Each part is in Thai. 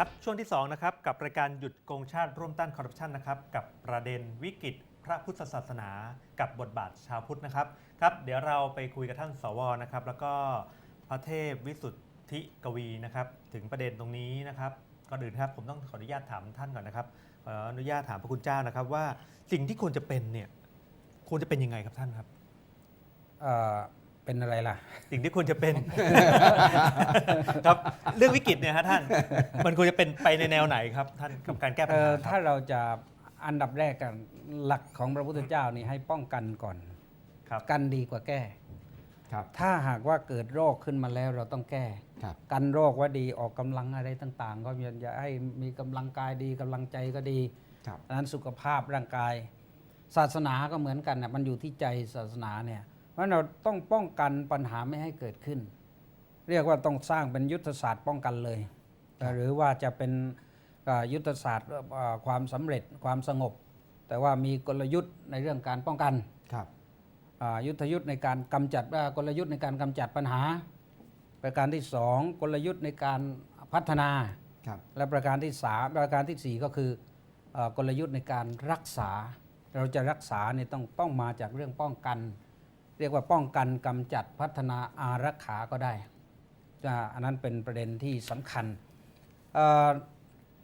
ครับช่วงที่2นะครับกับรายการหยุดโกงชาติร่วมต้านคอร์รัปชันนะครับกับประเด็นวิกฤตพระพุทธศาสนา กับบทบาทชาวพุทธนะครับครับ เดี๋ยวเราไปคุยกับท่านสวนะครับ แล้วก็พระเทพวิสุทธิกวีนะครับ ถึงประเด็นตรงนี้นะครับก่อนอื่นครับผมต้องขออนุญาตถามท่านก่อนนะครับขออนุญาตถามพระคุณเจ้านะครับ ว่าสิ่งที่ควรจะเป็นเนี่ยควรจะเป็นยังไงครับท่านครับ เอ่อเป็นอะไรล่ะ สิ่งที่ควรจะเป็น ครับเรื่องวิกฤตเนี่ยฮะท่าน มันควรจะเป็นไปในแนวไหนครับ ท่านกับการแก้ปัญเอ่หาอคถ้ารับเราจะอันดับแรกกันหลักของพระพุทธเจ้านี่ให้ป้องกันก่อน ครับ กันดีกว่าแก้ ครับ ถ้าหากว่าเกิดโรคขึ้นมาแล้วเราต้องแก้ ครับ กันโรคว่าดีออกกำลังอะไรต่าง ๆ ก็อย่าให้มีกำลังกายดีกำลังใจก็ดี ครับ อันนั้นสุขภาพร่างกาย ศาสนาก็เหมือนกันนะมันอยู่ที่ใจศาสนาเนี่ยเพ ราะฉะนั้นเราต้องป้องกันปัญหาไม่ให้เกิดขึ้น เรียกว่าต้องสร้างเป็นยุทธศาสตร์ป้องกันเลย หรือว่าจะเป็นเอ่อยุทธศาสตร์เอ่อความสำเร็จความสงบ แต่ว่ามีกลยุทธ์ในเรื่องการป้องกันครับอ่ายุทธยุทธ์ในการกำจัดเอ่อกลยุทธ์ในการกำจัดปัญหา ประการที่สองกลยุทธ์ในการพัฒนาครับและประการที่สามประการที่สี่ก็คือเอ่อกลยุทธ์ในการรักษา เราจะรักษาเนี่ยต้องต้องมาจากเรื่องป้องกัน เรียกว่าป้องกันกำจัดพัฒนาอารักขาก็ได้จะอันนั้นเป็นประเด็นที่สำคัญเอ่อ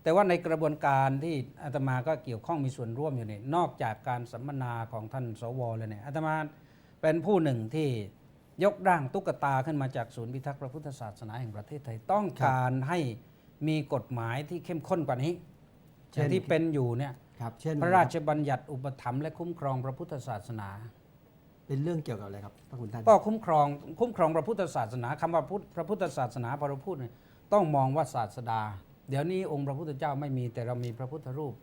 แต่ว่าในกระบวนการที่อาตมาก็เกี่ยวข้องมีส่วนร่วมอยู่เนี่ยนอกจากการสัมมนาของท่านสวเลยเนี่ยอาตมาเป็นผู้หนึ่งที่ยกร่างตุ๊กตาขึ้นมาจากศูนย์พิทักษ์พระพุทธศาสนาแห่งประเทศไทยต้องการให้มีกฎหมายที่เข้มข้นกว่านี้เช่นอย่างที่เป็นอยู่เนี่ยครับเช่นพระราชบัญญัติอุปถัมภ์และคุ้มครองพระพุทธศาสนา เป็นเรื่องเกี่ยวกับอะไรครับพระคุณท่านก็คุ้มครองคุ้มครองพระพุทธศาสนาคำว่าพุทธพระพุทธศาสนาพอเราพูดเนี่ยต้องมองว่าศาสดา เดี๋ยวนี้องค์พระพุทธเจ้าไม่มีแต่เรามีพระพุทธรูป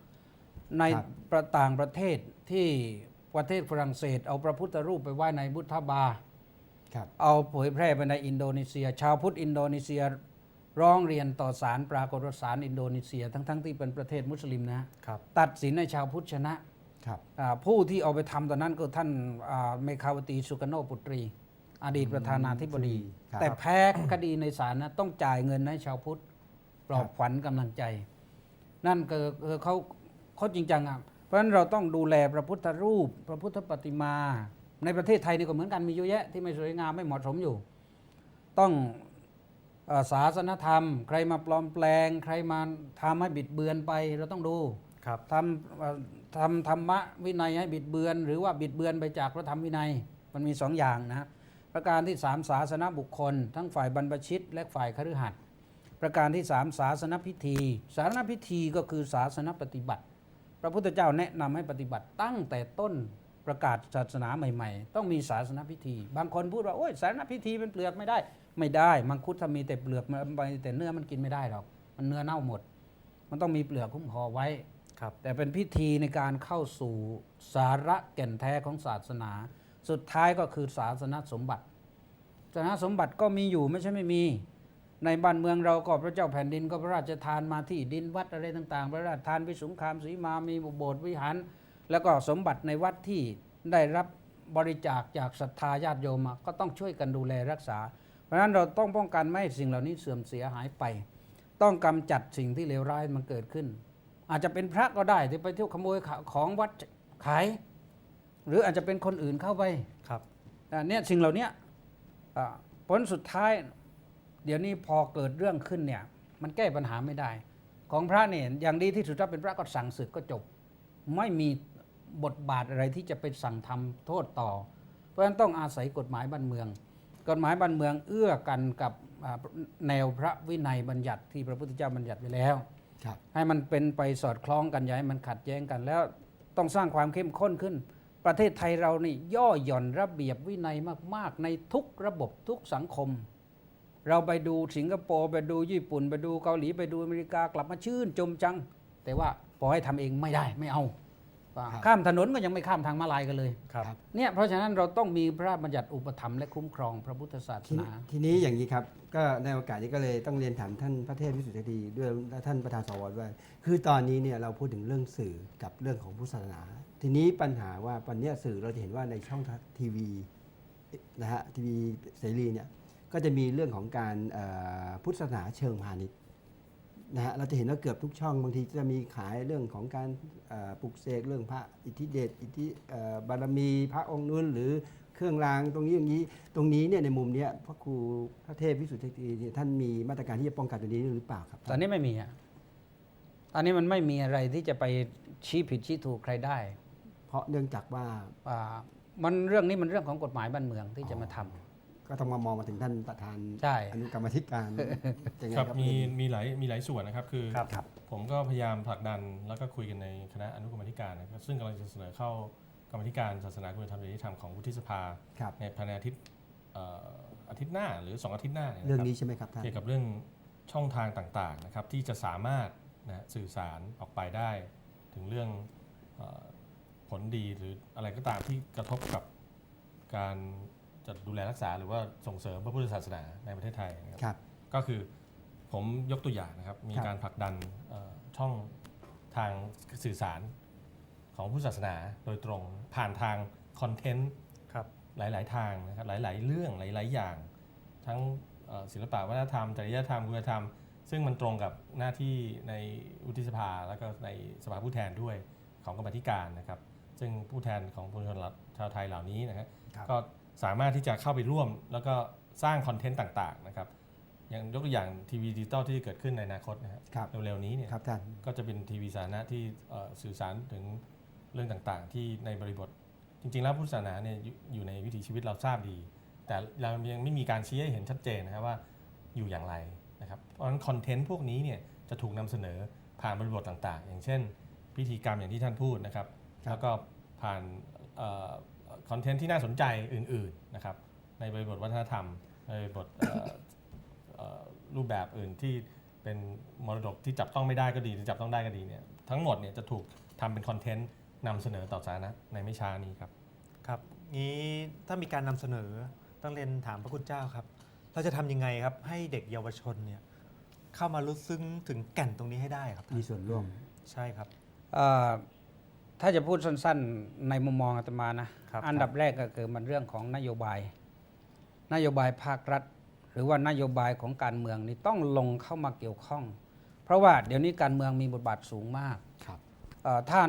ในประต่างประเทศที่ประเทศฝรั่งเศส เอาพระพุทธรูปไปไหว้ในบุทธบาครับเอาเผยแพร่ไปในอินโดนีเซีย ชาวพุทธอินโดนีเซียร้องเรียนต่อศาลปรากฏว่าศาลอินโดนีเซีย ทั้งๆที่เป็นประเทศมุสลิมนะครับตัดสินให้ชาวพุทธชนะครับอ่า ผู้ที่เอาไปทำตอนนั้นก็ท่านอ่าเมคาวตีสุกโนปุตรี อดีตประธานาธิบดีครับแต่แพ้คดีในศาลนะต้องจ่ายเงินให้ชาวพุทธปลอบขวัญกำลังใจ นั่นก็คือเขาเขาจริงจังอะเพราะฉะนั้นเราต้องดูแลพระพุทธรูป พระพุทธปฏิมา ในประเทศไทยนี่ก็เหมือนกันมีเยอะแยะที่ไม่สวยงามไม่เหมาะสมอยู่ ต้องเอ่อศาสนธรรม ใครมาปลอมแปลง ใครมาทำให้บิดเบือนไปเราต้องดูครับทำเอ่อ ทำธรรมะวินัยให้บิดเบือน หรือว่าบิดเบือนไปจากพระธรรมวินัยมันมีสองอย่างนะประการที่สามศาสนบุคคล ทั้งฝ่ายบรรพชิต และฝ่ายคฤหัสถ์ประการที่สามศาสนพิธี ศาสนพิธีก็คือศาสนปฏิบัติ พระพุทธเจ้าแนะนำให้ปฏิบัติตั้งแต่ต้นประกาศศาสนาใหม่ ๆ ต้องมีศาสนพิธี บางคนพูดว่าโอ้ยศาสนพิธีเป็นเปลือกไม่ได้ ไม่ได้มังคุดถ้ามีแต่เปลือกมันไปแต่เนื้อมันกินไม่ได้หรอก มันเนื้อเน่าหมด มันต้องมีเปลือกคุ้มห่อไว้ ครับแต่เป็นพิธีในการเข้าสู่สาระแก่นแท้ของศาสนา สุดท้ายก็คือศาสนสมบัติศาสนสมบัติก็มีอยู่ไม่ใช่ไม่มี ในบ้านเมืองเราก็พระเจ้าแผ่นดินก็พระราชทานมาที่ดินวัดอะไรต่าง ๆ พระราชทานวิสุงคามสีมามีโบสถ์วิหารแล้วก็สมบัติในวัดที่ได้รับบริจาคจากศรัทธาญาติโยมก็ต้องช่วยกันดูแลรักษา เพราะฉะนั้นเราต้องป้องกันไม่ให้สิ่งเหล่านี้เสื่อมเสียหายไป ต้องกำจัดสิ่งที่เลวร้ายมันเกิดขึ้น อาจจะเป็นพระก็ได้ที่ไปเที่ยวขโมยของวัดขาย หรืออาจจะเป็นคนอื่นเข้าไปครับอ่าเนี่ยสิ่งเหล่านี้อ่าผลสุดท้าย เดี๋ยวนี้พอเกิดเรื่องขึ้นเนี่ย มันแก้ปัญหาไม่ได้ ของพระเนี่ยอย่างดีที่สุดถ้าเป็นพระก็สั่งศึกก็จบ ไม่มีบทบาทอะไรที่จะไปสั่งทำโทษต่อ เพราะฉะนั้นต้องอาศัยกฎหมายบ้านเมือง กฎหมายบ้านเมืองเอื้อกันกับอ่าแนวพระวินัยบัญญัติที่พระพุทธเจ้าบัญญัติไว้แล้วครับ ให้มันเป็นไปสอดคล้องกันย่าให้มันขัดแย้งกัน แล้วต้องสร้างความเข้มข้นขึ้น ประเทศไทยเรานี่ย่อหย่อนระเบียบวินัยมาก ๆ ในทุกระบบทุกสังคม เราไปดูสิงคโปร์ไปดูญี่ปุ่น ไปดูเกาหลีไปดูอเมริกากลับมาชื่นจมจัง แต่ว่าพอให้ทำเองไม่ได้ไม่เอา ข้ามถนนก็ยังไม่ข้ามทางมาลายกันเลยครับครับเนี่ยเพราะฉะนั้นเราต้องมีพระราชบัญญัติอุปถัมภ์และคุ้มครองพระพุทธศาสทีนี้นา ทีนี้อย่างนี้ครับ ก็ในโอกาสนี้ก็เลยต้องเรียนถามท่านพระเทพวิสุทธิดีด้วยและท่านประธานสวด้วยคือตอนนี้เนี่ยเราพูดถึงเรื่องสื่อกับเรื่องของพุทธศาสนา ทีนี้ปัญหาว่าปัญญาสื่อเราจะเห็นว่าในช่องทีวีนะฮะทีวีเสรีเนี่ยก็จะมีเรื่องของการเอ่อพุทธศาสนาเชิงพาณิชย์ นะฮะเราจะเห็นว่าเกือบทุกช่องบางทีจะมีขายเรื่องของการเอ่อปลุกเสกเรื่องพระอิทธิเดชอิทธิเอ่อบารมีพระองค์นู้นหรือเครื่องรางตรงนี้อย่างนี้ตรงนี้เนี่ยในมุมเนี้ยพระครูพระเทพวิสุทธิเทวีเนี่ยท่านมีมาตรการที่จะป้องกันตัวนี้หรือเปล่าครับตอนนี้ไม่มีอะตอนนี้มันไม่มีอะไรที่จะไปชี้ผิดชี้ถูกใครได้เพราะเนื่องจากว่า อ่ามันเรื่องนี้มันเรื่องของกฎหมายบ้านเมืองที่จะมาทำ ก็ต้องมามองมาถึงท่านประธานใช่ อนุกรรมธิการยังไงครับครับมีมีหลายมีหลายส่วนนะครับคือ ครับครับ ผมก็พยายามผลักดันแล้วก็คุยกันในคณะอนุกรรมาธิการนะครับซึ่งกำลังจะเสนอเข้ากรรมาธิการศาสนาคุณธรรมจริยธรรมของวุฒิสภา ครับ ในภายในอาทิตย์เอ่ออาทิตย์หน้าหรือ 2 อาทิตย์หน้าเนี่ยเรื่องนะครับนี้ใช่ไหมครับท่าน เกี่ยวกับเรื่องช่องทางต่างๆนะครับที่จะสามารถนะฮะสื่อสารออกไปได้ ถึงเรื่องเออผลดีหรืออะไรก็ตามที่กระทบกับการ จะดูแลรักษาหรือว่าส่งเสริมพระพุทธศาสนาในประเทศไทยนะครับครับ ก็คือผมยกตัวอย่างนะครับ มีครับการผลักดันเอ่อช่องทางสื่อสารของผู้ศาสนาโดยตรงผ่านทางคอนเทนต์ครับหลาย ๆ ทางนะครับหลาย ๆ เรื่องหลาย ๆ อย่าง ทั้งเอ่อศิลปะวัฒนธรรมจริยธรรมคุณธรรม ซึ่งมันตรงกับหน้าที่ในวุฒิสภา แล้วก็ในสภาผู้แทนด้วยของกรรมาธิการนะครับ ซึ่งผู้แทนของประชาชนชาวไทยเหล่านี้นะครับครับก็ สามารถที่จะเข้าไปร่วม แล้วก็สร้างคอนเทนต์ต่างๆนะครับอย่างยกตัวอย่างทีวีดิจิตอลที่จะเกิดขึ้นในอนาคตนะครับครับเร็วๆนี้เนี่ยครับท่าน ก็จะเป็นทีวีสาธารณะที่เอ่อสื่อสารถึงเรื่องต่างๆ ที่ในบริบท จริงๆ แล้วพุทธศาสนาเนี่ยอยู่อยู่ในวิถีชีวิตเราทราบดี แต่เรายังไม่มีการชี้ให้เห็นชัดเจนนะครับว่าอยู่อย่างไรนะครับเพราะฉะนั้นคอนเทนต์พวกนี้เนี่ยจะถูกนำเสนอผ่านบริบทต่างๆ อย่างเช่น พิธีกรรมอย่างที่ท่านพูดนะครับ ครับ แล้วก็ผ่าน คอนเทนต์ที่น่าสนใจอื่นๆนะครับในบริบทวัฒนธรรมในบริบทเอ่อเอ่อรูปแบบอื่นที่เป็นมรดกที่จับต้องไม่ได้ก็ดีหรือจับต้องได้ก็ดีเนี่ยทั้งหมดเนี่ยจะถูกทำเป็นคอนเทนต์นำเสนอต่อสาธารณะในไม่ช้านี้ครับครับงี้ถ้ามีการนำเสนอต้องเรียนถามพระคุณเจ้าครับ เราจะทำยังไงครับให้เด็กเยาวชนเนี่ยเข้ามารู้ซึ้งถึงแก่นตรงนี้ให้ได้ครับท่านมีส่วนร่วมใช่ครับเอ่อ ถ้าจะพูดสั้นๆ ในมุมมองอาตมานะ ครับอันดับแรกก็คือมันเรื่องของนโยบาย นโยบายภาครัฐ หรือว่านโยบายของการเมืองนี่ต้องลงเข้ามาเกี่ยวข้อง เพราะว่าเดี๋ยวนี้การเมืองมีบทบาทสูงมากครับ เอ่อถ้า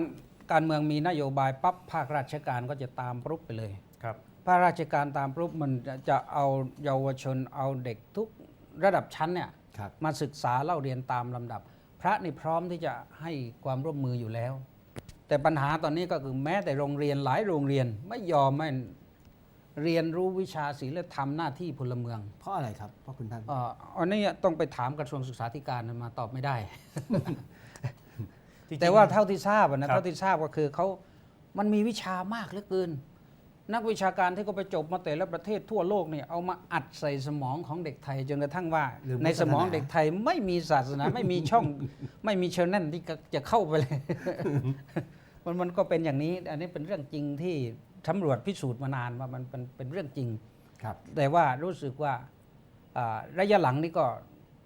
การเมืองมีนโยบายปั๊บภาคราชการก็จะตามปรุบไปเลย ครับ ภาคราชการตามปรุบมันจะจะเอาเยาวชนเอาเด็กทุกระดับชั้นเนี่ย ครับ มาศึกษาเล่าเรียนตามลำดับ พระนี่พร้อมที่จะให้ความร่วมมืออยู่แล้ว แต่ปัญหาตอนนี้ก็คือแม้แต่โรงเรียนหลายโรงเรียนไม่ยอมไม่เรียนรู้วิชาศีลธรรมหน้าที่พลเมือง เพราะอะไรครับเพราะคุณท่านเอ่ออันนี้ต้องไปถามกระทรวงศึกษาธิการมาตอบไม่ได้จริงๆแต่ว่าเท่าที่ทราบอะนะครับเท่าที่ทราบก็คือเขามันมีวิชามากเหลือเกิน นักวิชาการที่เขาไปจบมาแต่ละประเทศทั่วโลกเนี่ยเอามาอัดใส่สมองของเด็กไทยจนกระทั่งว่าหรือในสมองศาสนาเด็กไทยไม่มีศาสนาไม่มีช่อง ไม่มีเชลนั่นที่จะเข้าไปเลย มันมันก็เป็นอย่างนี้ อันนี้เป็นเรื่องจริงที่ตำรวจพิสูจน์มานานว่ามันเป็นเป็นเรื่องจริงครับ แต่ว่ารู้สึกว่าอ่าระยะหลังนี่ก็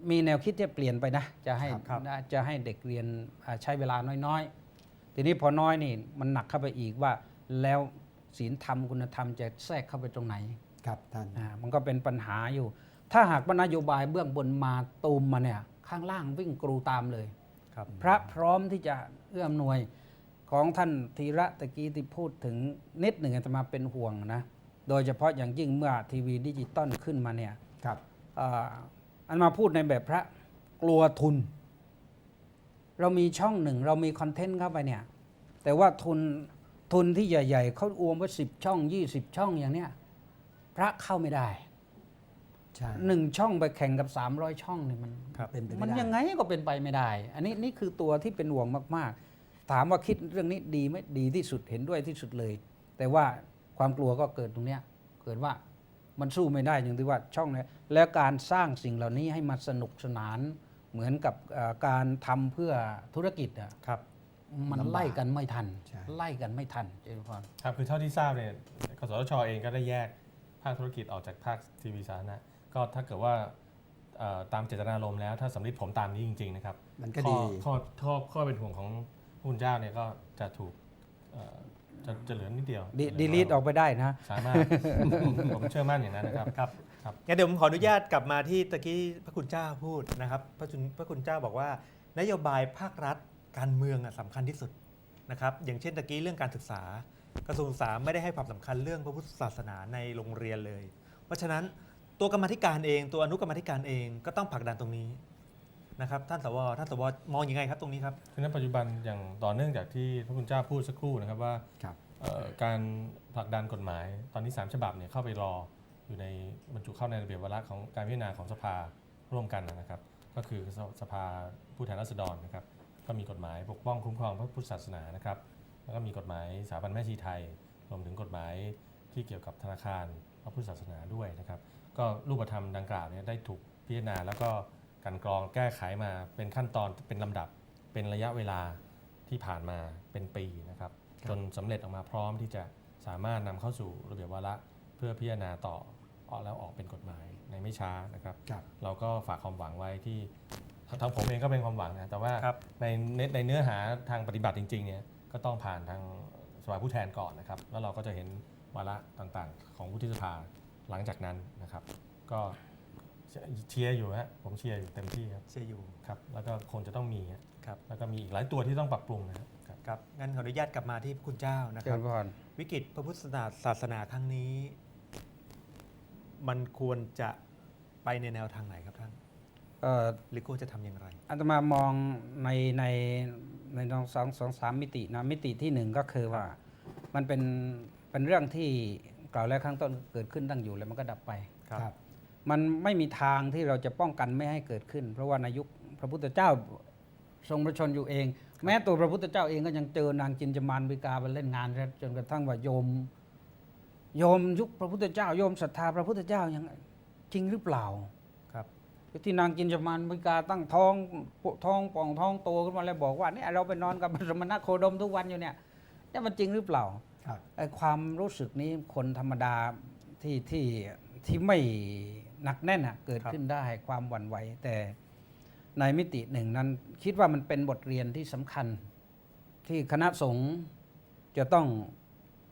มีแนวคิดที่เปลี่ยนไปนะ จะให้ครับครับนะจะให้เด็กเรียนอ่าใช้เวลาน้อยๆ ทีนี้พอน้อยนี่มันหนักเข้าไปอีกว่าแล้วศีลธรรมคุณธรรมจะแทรกเข้าไปตรงไหนครับท่านอ่ามันก็เป็นปัญหาอยู่ ถ้าหากว่านโยบายเบื้องบนมาตูมมาเนี่ยข้างล่างวิ่งกรูตามเลยครับพระพร้อมที่จะเอื้อมหน่วย ของท่านธีระตะกี้ที่พูดถึงนิดหนึ่งอาจะมาเป็นห่วงนะโดยเฉพาะอย่างยิ่งเมื่อทีวีดิจิตอลขึ้นมาเนี่ยครับเอ่ออันมาพูดในแบบพระกลัวทุน เรามีช่องหนึ่ง เรามีคอนเทนต์เข้าไปเนี่ย แต่ว่าทุนทุนที่ใหญ่ ๆเขาอวมไว้สิบช่องยี่สิบช่องอย่างเนี้ยพระเข้าไม่ได้ใช่หนึ่งช่องไปแข่งกับ300ช่องเนี่ยมันครับเป็นไปมันไม่ได้ยังไงก็เป็นไปไม่ได้ อันนี้นี่คือตัวที่เป็นห่วงมากๆ ถามว่าคิดเรื่องนี้ดีไหมดีที่สุดเห็นด้วยที่สุดเลย แต่ว่าความกลัวก็เกิดตรงเนี้ยเกิดว่ามันสู้ไม่ได้อย่างที่ว่าช่องเนี้ยแล้วการสร้างสิ่งเหล่านี้ให้มาสนุกสนานเหมือนกับเอ่อการทำเพื่อธุรกิจอะครับมันลำบากไล่กันไม่ทันใช่ไล่กันไม่ทันเจริญพรครับคือเท่าที่ทราบเนี่ยกสทชเองก็ได้แยกภาคธุรกิจออกจากภาคทีวีสาธารณะก็ถ้าเกิดว่าเอ่อตามเจตนารมณ์แล้วถ้าสำลิดผมตามนี้จริง ๆ นะครับ มันก็ข้อดีข้อข้อข้อเป็นห่วงของ ผู้เป็นเจ้าเนี่ยก็จะถูกเอ่อจะจะเหลือนิดเดียวดีลีทออกไปได้นะ สามารถ ผมเชื่อมั่นอย่างนั้นนะครับครับครับงั้นเดี๋ยวผมขออนุญาตกลับมาที่ตะกี้พระคุณเจ้าพูดนะครับ พระคุณพระคุณเจ้าบอกว่า นโยบายภาครัฐการเมืองอะสำคัญที่สุดนะครับ อย่างเช่นตะกี้เรื่องการศึกษากระทรวงศึกษาไม่ได้ให้ความสำคัญเรื่องพระพุทธศาสนาในโรงเรียนเลย เพราะฉะนั้นตัวกรรมาธิการเอง ตัวอนุกรรมาธิการเองก็ต้องผลักดันตรงนี้ นะครับท่านสวท่านสวมองอยังไงครับตรงนี้ครับคือณปัจจุบันอย่างต่อเนื่องจากที่พระคุณเจ้าพูดสักครู่นะครับว่าครับ เอ่อการผลักดันกฎหมายตอนนี้ 3 ฉบับเนี่ยเข้าไปรออยู่ในบรรจุเข้าในระเบียบวาระของการพิจารณาของสภาร่วมกันนะครับ ก็คือสสภาผู้แทนราษฎรนะครับ ก็มีกฎหมายปกป้องคุ้มครองพระพุทธศาสนานะครับ แล้วก็มีกฎหมายสถาบันแม่ชีไทย รวมถึงกฎหมายที่เกี่ยวกับธนาคารพระพุทธศาสนาด้วยนะครับ ก็รูปธรรมดังกล่าวเนี่ยได้ถูกพิจารณาแล้วก็ กลันกรองแก้ไขมาเป็นขั้นตอนเป็นลำดับเป็นระยะเวลาที่ผ่านมาเป็นปีนะครับครับ จนสำเร็จออกมาพร้อมที่จะสามารถนำเข้าสู่ระเบียบวาระเพื่อพิจารณาต่อออกแล้วออกเป็นกฎหมายในไม่ช้านะครับครับเราก็ฝากความหวังไว้ที่ทางผมเองก็เป็นความหวังนะแต่ว่าครับในในในเนื้อหาทางปฏิบัติจริงๆเนี่ยก็ต้องผ่านทางสภาผู้แทนก่อนนะครับ แล้วเราก็จะเห็นวาระต่างๆ ของวุฒิสภาหลังจากนั้นนะครับ ก็ เชียร์อยู่ฮะผมเชียร์อยู่เต็มที่ครับเชียร์อยู่ครับแล้วก็คงจะต้องมีฮะครับแล้วก็มีอีกหลายตัวที่ต้องปรับปรุงนะครับครับครับงั้นขออนุญาตกลับมาที่พระคุณเจ้านะคเจรัริบญพรวิกฤตพระพุทธศาสนาครั้งนี้ มันควรจะไปในแนวทางไหนครับท่านเอ่อหรือควรจะทำอย่างไรอาตมามองในในในสองสองสองสามมิตินะมิติที่หนึ่งก็คือว่ามันเป็นเป็นเรื่องที่กล่าวแล้วข้างต้นเกิดขึ้นตั้งอยู่แล้วมันก็ดับไปครับครับ มันไม่มีทางที่เราจะป้องกันไม่ให้เกิดขึ้น เพราะว่าในยุคพระพุทธเจ้าทรงพระชนอยู่เอง แม้ตัวพระพุทธเจ้าเองก็ยังเจอนางจินจามานวิกาไปเล่นงานแล้วจนกระทั่งว่าโยมโยมยุคพระพุทธเจ้าโยมศรัทธาพระพุทธเจ้ายังจริงหรือเปล่าครับที่นางจินจามานวิกาตั้งท้องท้องป่องท้องโตขึ้นมาแล้วบอกว่าเนี่ยเราไปนอนกับสมณะโคดมทุกวันอยู่เนี่ยเนี่ยมันจริงหรือเปล่าครับไอ้ความรู้สึกนี้คนธรรมดาที่ที่ที่ไม่ หนักแน่นอะเกิดครับขึ้นได้ความหวั่นไหวแต่ในมิติหนึ่งนั้น คิดว่ามันเป็นบทเรียนที่สำคัญ ที่คณะสงฆ์จะต้อง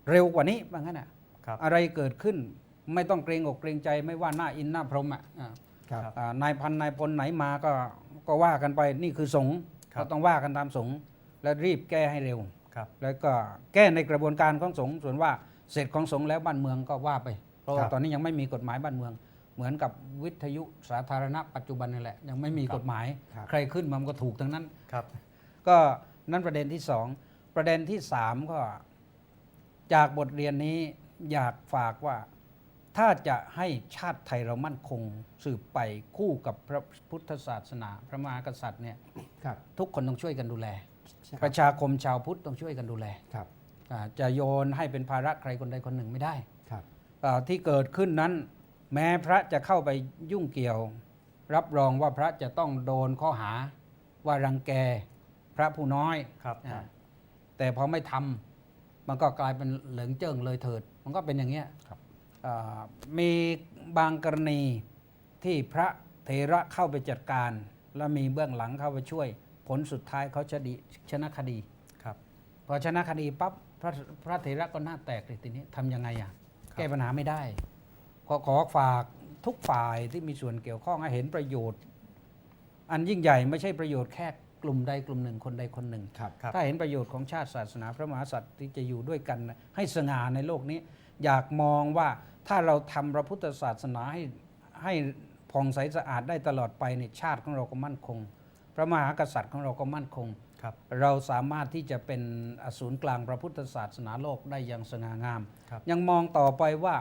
เร็วกว่านี้ว่างั้นอะครับอะไรเกิดขึ้นไม่ต้องเกรงอกเกรงใจไม่ว่าหน้าอินหน้าพรหมอะอะครับครับอ่านายพันนายพลไหนมาก็ก็ว่ากันไปนี่คือสงฆ์ครับก็ต้องว่ากันตามสงฆ์และรีบแก้ให้เร็วครับแล้วก็แก้ในกระบวนการของสงฆ์ส่วนว่าเสร็จของสงฆ์แล้วบ้านเมืองก็ว่าไป เพราะว่าครับตอนนี้ยังไม่มีกฎหมายบ้านเมือง เหมือนกับวิทยุสาธารณะปัจจุบันนี่แหละ ยังไม่มีครับกฎหมายครับใครขึ้นมามันก็ถูกทั้งนั้น ครับ ก็นั่นประเด็นที่สองประเด็นที่สามก็จากบทเรียนนี้อยากฝากว่าถ้าจะให้ชาติไทยเรามั่นคงสืบไปคู่กับพระพุทธศาสนา พระมหากษัตริย์เนี่ยครับทุกคนต้องช่วยกันดูแลใช่ประชาคมชาวพุทธต้องช่วยกันดูแลครับอ่าจะโยนให้เป็นภาระใครคนใดคนหนึ่งไม่ได้ครับอ่าที่เกิดขึ้นนั้น แม้พระจะเข้าไปยุ่งเกี่ยว รับรองว่าพระจะต้องโดนข้อหาว่ารังแกพระผู้น้อยครับอ่าแต่พอไม่ทำมันก็กลายเป็นเหลิงเจิ้งเลยเถิด มันก็เป็นอย่างเงี้ยครับอ่ามีบางกรณีที่พระเถระเข้าไปจัดการ แล้วมีเบื้องหลังเข้าไปช่วย ผลสุดท้ายเขาชดีชนะคดีครับพอชนะคดีปั๊บพระพระเถระก็หน้าแตกเลยทีนี้ทำยังไงอะครับแก้ปัญหาไม่ได้ ขอขอฝากทุกฝ่ายที่มีส่วนเกี่ยวข้องให้เห็นประโยชน์ อันยิ่งใหญ่ไม่ใช่ประโยชน์แค่กลุ่มใดกลุ่มหนึ่งคนใดคนหนึ่ง ครับครับ ถ้าเห็นประโยชน์ของชาติศาสนาพระมหากษัตริย์ที่จะอยู่ด้วยกันนะให้สง่าในโลกนี้ อยากมองว่าถ้าเราทำพระพุทธศาสนาให้ให้ผ่องใสสะอาดได้ตลอดไปในยชาติของเราก็มั่นคง พระมหากษัตริย์ของเราก็มั่นคง ครับ เราสามารถที่จะเป็นอศูนย์กลางพระพุทธศาสนาโลกได้อย่างสง่างาม ครับ ยังมองต่อไปว่า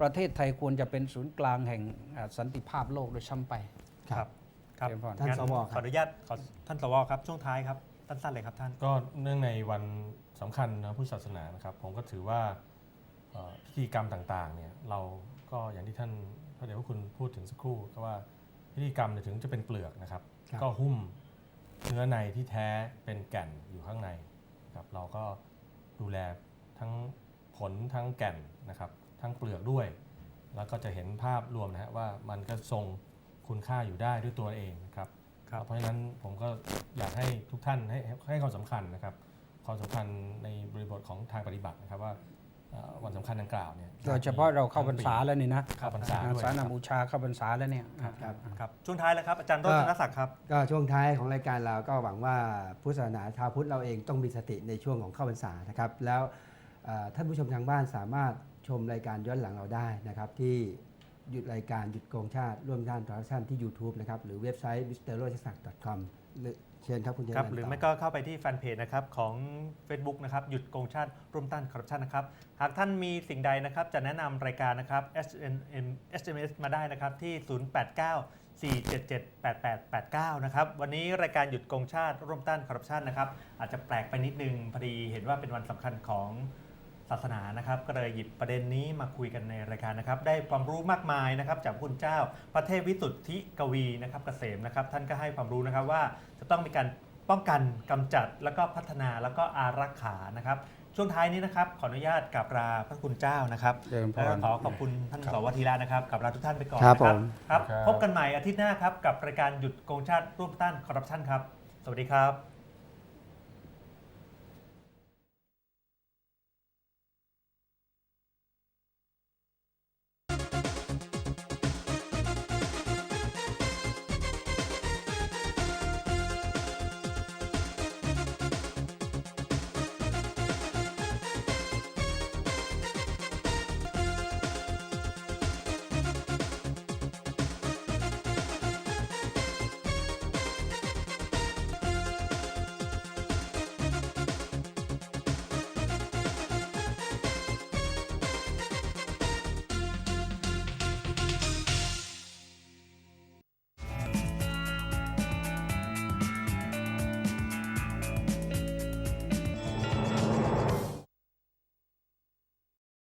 ประเทศไทยควรจะเป็นศูนย์กลางแห่งอ่าสันติภาพโลกโดยช้ำไปครับครับเจริญพรท่านงั้สวครับขออนุญาตขอท่านสวครับ ช่วงท้ายครับสั้นๆเลยครับท่านก็เนื่องในวันสำคัญนะพุทธศาสนานะครับผมก็ถือว่าเอ่อพิธีกรรมต่างๆเนี่ยเราก็อย่างที่ท่านพระเดชพระคุณพูดถึงสักครู่ก็ว่าพิธีกรรมเนี่ยถึงจะเป็นเปลือกนะครับครับ ก็หุ้มเนื้อในที่แท้เป็นแก่นอยู่ข้างในนะครับเราก็ดูแลทั้งผลทั้งแก่นนะครับ ทั้งเปลือกด้วย แล้วก็จะเห็นภาพรวมนะฮะว่ามันก็ทรงคุณค่าอยู่ได้ด้วยตัวเองนะครับครับเพราะฉะนั้นผมก็อยากให้ทุกท่านให้ให้ความสำคัญนะครับความสำคัญในบริบทของทางปฏิบัตินะครับว่าเอ่อวันสำคัญดังกล่าวเนี่ยโดยเฉพาะเราเข้าพรรษาแล้วนี่นะเข้าพรรษาอ่าด้วยสารนบูชาเข้าพรรษาแล้วเนี่ยครับครับช่วงท้ายแล้วครับอาจารย์รจนศักดิ์ครับก็ช่วงท้ายของรายการเราก็หวังว่าพุทธศาสนาชาวพุทธเราเองต้องมีสติในช่วงของเข้าพรรษานะครับ แล้วเอ่อท่านผู้ชมทางบ้านสามารถ ชมรายการย้อนหลังเราได้นะครับ ที่หยุดรายการหยุดโกงชาติ ร่วมด้านทรชั่นที่ YouTube นะครับ หรือเว็บไซต์ m r r o c h a k c o m เชิญครับคุณเจครับนันท์หรือต่ไม่ก็เข้าไปที่แฟนเพจนะครับของ Facebook นะครับหยุดโกงชาติร่วมต้านคอร์รัปชันนะครับหากท่านมีสิ่งใดนะครับจะแนะนำรายการนะครับ SNM SMS มาได้นะครับที่ 089 477 8889 นะครับ วันนี้รายการหยุดโกงชาติร่วมต้านคอร์รัปชันนะครับ อาจจะแปลกไปนิดนึง พอดีเห็นว่าเป็นวันสำคัญของ ศาสนานะครับก็เลยหยิบประเด็นนี้มาคุยกันในรายการนะครับ ได้ความรู้มากมายนะครับ จากพระคุณเจ้าพระเทพวิสุทธิกวีนะครับเกษมนะครับ ท่านก็ให้ความรู้นะครับว่าจะต้องมีการป้องกันกำจัดแล้วก็พัฒนาแล้วก็อารักขานะครับ ช่วงท้ายนี้นะครับ ขออนุญาตกราบลาพระคุณเจ้านะครับเจริญพรแล้วก็ขอขอบคุณท่านสวัสดีละนะครับกราบลาทุกท่านไปก่อนครับนะผมครับครับ พบกันใหม่อาทิตย์หน้าครับกับรายการหยุดโกงชาติร่วมต้านคอร์รัปชันครับ สวัสดีครับ